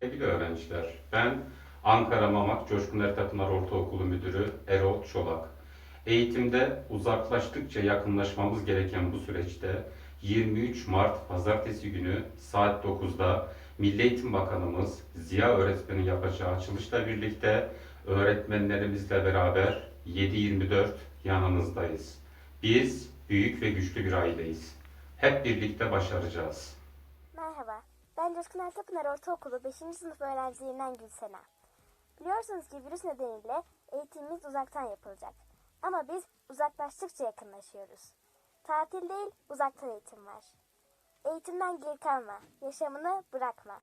Sevgili öğrenciler, ben Ankara Mamak Coşkun Ertapınar Ortaokulu Müdürü Erol Çolak. Eğitimde uzaklaştıkça yakınlaşmamız gereken bu süreçte 23 Mart Pazartesi günü saat 9'da Milli Eğitim Bakanımız Ziya Öğretmen'in yapacağı açılışla birlikte öğretmenlerimizle beraber 7-24 yanınızdayız. Biz büyük ve güçlü bir aileyiz. Hep birlikte başaracağız. Merhaba, ben Coşkun Ertapınar Ortaokulu 5. sınıf öğrencilerinden Gülsena. Biliyorsunuz ki virüs nedeniyle eğitimimiz uzaktan yapılacak. Ama biz uzaklaştıkça yakınlaşıyoruz. Tatil değil, uzaktan eğitim var. Eğitimden geri kalma, yaşamını bırakma.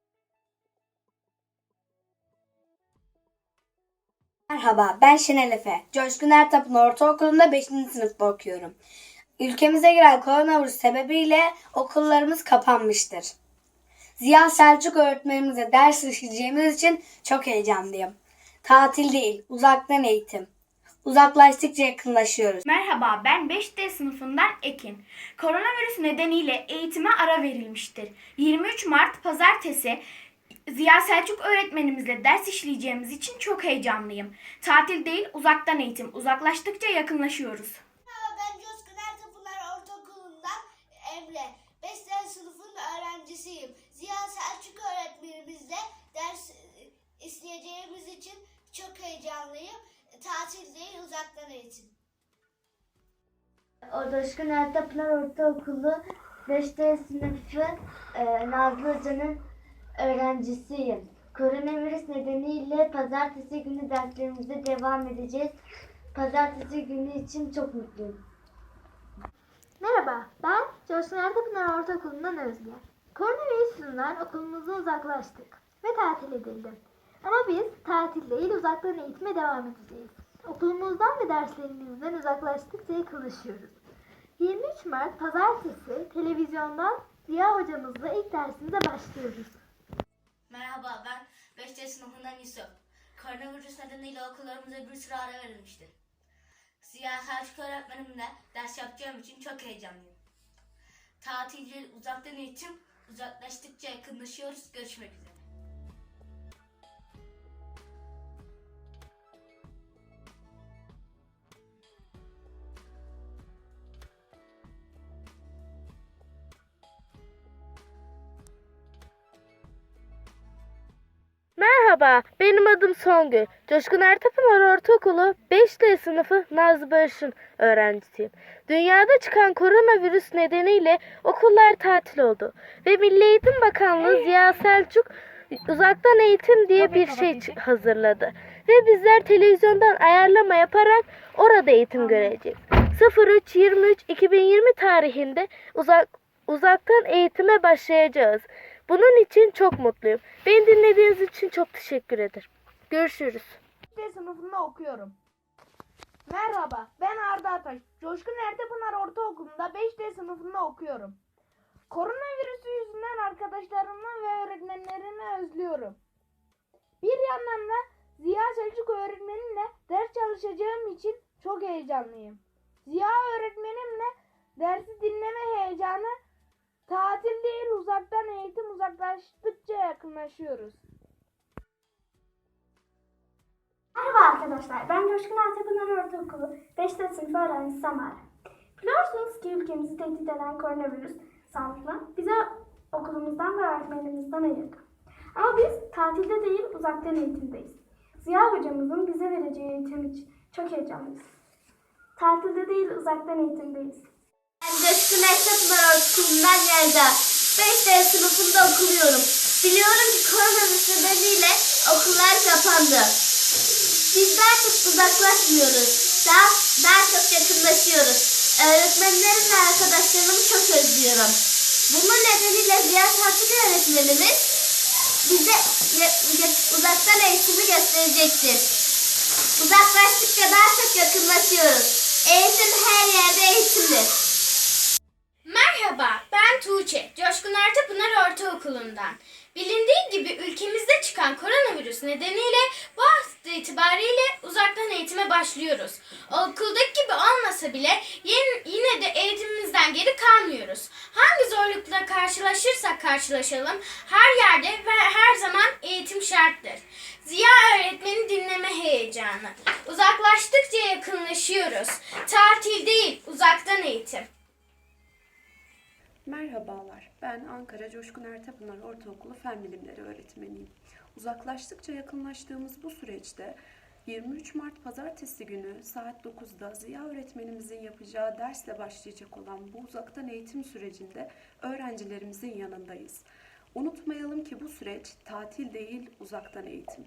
Merhaba, ben Şenel Efe. Coşkun Ertap'ın ortaokulunda 5. sınıfta okuyorum. Ülkemize giren koronavirüs sebebiyle okullarımız kapanmıştır. Ziya Selçuk öğretmenimize ders işleyeceğimiz için çok heyecanlıyım. Tatil değil, uzaktan eğitim. Uzaklaştıkça yakınlaşıyoruz. Merhaba, ben 5D sınıfından Ekin. Koronavirüs nedeniyle eğitime ara verilmiştir. 23 Mart Pazartesi Ziya Selçuk öğretmenimizle ders işleyeceğimiz için çok heyecanlıyım. Tatil değil, uzaktan eğitim. Uzaklaştıkça yakınlaşıyoruz. Merhaba ben Coşkun Ertapınar Ortaokulu'ndan Emre. 5. sınıfın öğrencisiyim. Ziya Selçuk öğretmenimizle ders e, isteyeceğimiz için çok heyecanlıyım. Tatil değil uzaktan eğitim. O Coşkun Ertapınar Ortaokulu 5D sınıfı e, Nazlı Hoca'nın öğrencisiyim. Koronavirüs nedeniyle pazartesi günü derslerimize devam edeceğiz. Pazartesi günü için çok mutluyum. Merhaba, ben Coşkun Ertapınar Ortaokulu'ndan Özge. Koronavirüs yüzünden okulumuzdan uzaklaştık ve tatil edildi. Ama biz tatil değil uzaktan eğitime devam edeceğiz. Okulumuzdan ve derslerimizden uzaklaştıkça yakınlaşıyoruz. 23 Mart Pazartesi televizyondan Ziya hocamızla ilk dersimize başlıyoruz. Merhaba ben 5C sınıfından Yusuf. Koronavirüs nedeniyle okullarımıza bir süre ara verilmiştir. Ziya Selçuk öğretmenimle ders yapacağım için çok heyecanlıyım. Tatilci uzaktan eğitim, uzaklaştıkça yakınlaşıyoruz. Görüşmek üzere. Merhaba, benim adım Songül. Coşkun Ertapınar Ortaokulu 5D sınıfı Nazlı Barış'ın öğrencisiyim. Dünyada çıkan koronavirüs nedeniyle okullar tatil oldu. Ve Milli Eğitim Bakanlığı Ziya Selçuk uzaktan eğitim diye bir şey hazırladı. Ve bizler televizyondan ayarlama yaparak orada eğitim göreceğiz. 03-23-2020 tarihinde uzak uzaktan eğitime başlayacağız. Bunun için çok mutluyum. Beni dinlediğiniz için çok teşekkür ederim. Görüşürüz. 5D sınıfında okuyorum. Merhaba, ben Arda Ataş. Coşkun Ertepınar Ortaokulu'nda 5D sınıfında okuyorum. Koronavirüsü yüzünden arkadaşlarımı ve öğretmenlerimi özlüyorum. Bir yandan da Ziya Selçuk öğretmenimle ders çalışacağım için çok heyecanlıyım. Ziya öğretmenimle dersi dinleme heyecanı tatil uzaktan eğitim uzaklaştıkça yakınlaşıyoruz. Merhaba arkadaşlar, ben Coşkun Ertapınar Ortaokulu 5. sınıf öğrencisi Samara. Biliyorsunuz ki ülkemizi tehdit eden koronavirüs salgını bize okulumuzdan ve öğretmenimizden ayırdı. Ama biz tatilde değil uzaktan eğitimdeyiz. Ziya hocamızın bize vereceği eğitim için çok heyecanlıyız. Tatilde değil uzaktan eğitimdeyiz. Ben Coşkun Ertapınar Ortaokulu'ndan Yelda. 5D sınıfında okuluyorum. Biliyorum ki koronavirüs nedeniyle okullar kapandı. Biz daha çok uzaklaşmıyoruz. Daha, daha çok yakınlaşıyoruz. Öğretmenlerim ve arkadaşlarımı çok özlüyorum. Bunun nedeniyle Ziya Selçuk öğretmenimiz bize uzaktan eğitimi gösterecektir. Uzaklaştıkça daha çok yakınlaşıyoruz. Eğitim her yerde eğitimdir. Ortaokulu'ndan. Bilindiği gibi ülkemizde çıkan koronavirüs nedeniyle bu hafta itibariyle uzaktan eğitime başlıyoruz. Okuldaki gibi olmasa bile yine, de eğitimimizde birbirimizden geri kalmıyoruz. Hangi zorlukla karşılaşırsak karşılaşalım her yerde ve her zaman eğitim şarttır. Ziya öğretmeni dinleme heyecanı. Uzaklaştıkça yakınlaşıyoruz. Tatil değil, Merhabalar, ben Ankara Coşkun Ertepınar Ortaokulu Fen Bilimleri öğretmeniyim. Uzaklaştıkça yakınlaştığımız bu süreçte 23 Mart Pazartesi günü saat 9'da Ziya öğretmenimizin yapacağı dersle başlayacak olan bu uzaktan eğitim sürecinde öğrencilerimizin yanındayız. Unutmayalım ki bu süreç tatil değil, uzaktan eğitim.